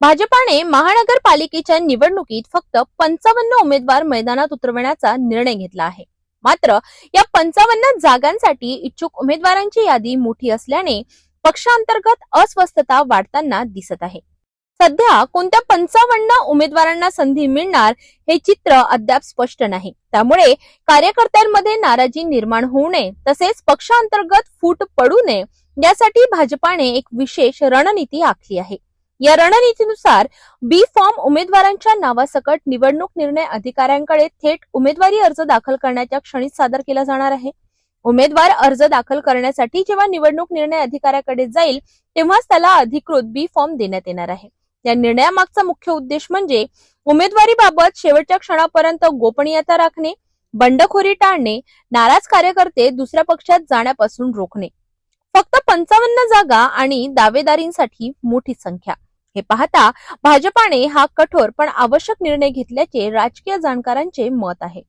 भाजपाने महानगरपालिकेच्या निवडणुकीत फक्त पंचावन्न उमेदवार मैदानात उतरवण्याचा निर्णय घेतला आहे. मात्र या पंचावन्न जागांसाठी इच्छुक उमेदवारांची यादी मोठी असल्याने पक्षांतर्गत अस्वस्थता वाढताना दिसत आहे. सध्या कोणत्या पंचावन्न उमेदवारांना संधी मिळणार हे चित्र अद्याप स्पष्ट नाही. त्यामुळे कार्यकर्त्यांमध्ये नाराजी निर्माण होऊ नये तसेच पक्षांतर्गत फूट पडू नये यासाठी भाजपाने एक विशेष रणनीती आखली आहे. या रणनीतीनुसार बी फॉर्म उमेदवारांच्या नावासकट निवडणूक निर्णय अधिकाऱ्यांकडे थेट उमेदवारी अर्ज दाखल करण्याच्या क्षणीच सादर केला जाणार आहे. उमेदवार अर्ज दाखल करण्यासाठी जेव्हा निवडणूक निर्णय अधिकाऱ्याकडे जाईल तेव्हाच त्याला अधिकृत बी फॉर्म देण्यात येणार आहे. या निर्णयामागचा मुख्य उद्देश म्हणजे उमेदवारीबाबत शेवटच्या क्षणापर्यंत गोपनीयता राखणे बंडखोरी टाळणे नाराज कार्यकर्ते दुसऱ्या पक्षात जाण्यापासून रोखणे. फक्त पंचावन्न जागा आणि दावेदारींसाठी मोठी संख्या. हे पाहता भाजपाने हा कठोर पण आवश्यक निर्णय घेतल्याचे राजकीय जाणकारांचे मत आहे.